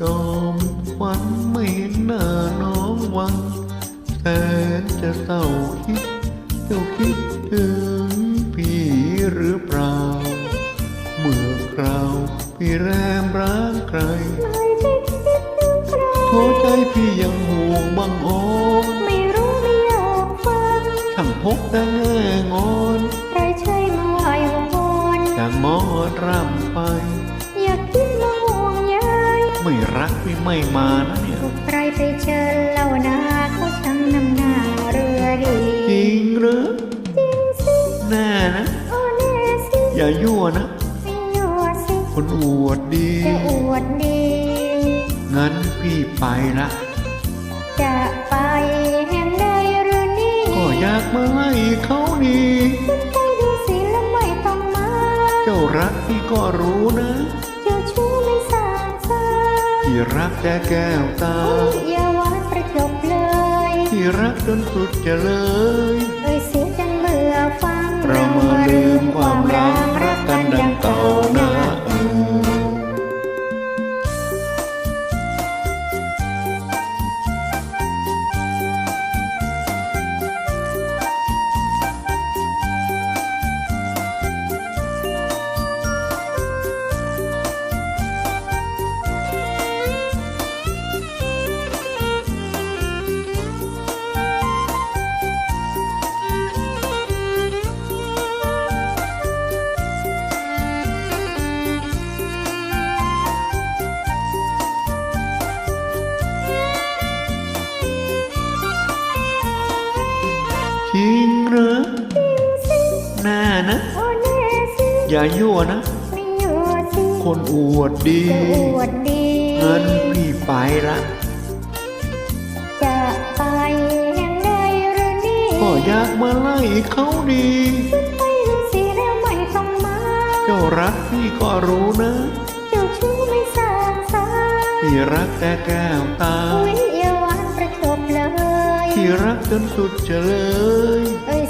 จอมควันไม่เห็นหน้าน้องวังแสนจะเศร้าคิดเจ้าคิดถึงพี่หรือเปล่า เมื่อคราวพี่แรมร้างใครโทษใจพี่ยังห่วงบังโอไม่รู้ไม่อยากฟังช่างพบแต่งงอนใครใช่มาไหววอนช่มองร่ำไป ไม่รักพี่ไม่มานะเนี่ยถูกใครไปเชิญเล่านาเขาช่างนำหน้าเรือดีจริงหรือจริงสิแน่นะโอ้แน่สิอย่ายั่วนะไม่ยั่วสิคนอวดดีจะอวดดี งั้นพี่ไปละจะไปแห่งใดหรือนี่ก็อยากมาให้เขาดีไปดูสิแล้วไม่ต้องมา เจ้ารักพี่ก็รู้นะ พี่รักแต่แก้วตาอย่าหวานประจบเลยพี่รักจนสุดจะเลย จริงเหรือแน่นะโอ้แน่สิอย่ายั่วนะไม่ยั่วสิคนอวดดีจะอวดดี เงินพี่ไปละ จะไปแห่งใดหรือนี่ก็อยากมาไล่เขาดีไปดูสิแล้วไม่ต้องมาเจ้ารักพี่ก็รู้นะ เจ้าชู้ไม่สางซาพี่รักแต่แก้วตา ที่รักจนสุดเฉลย เอ้ย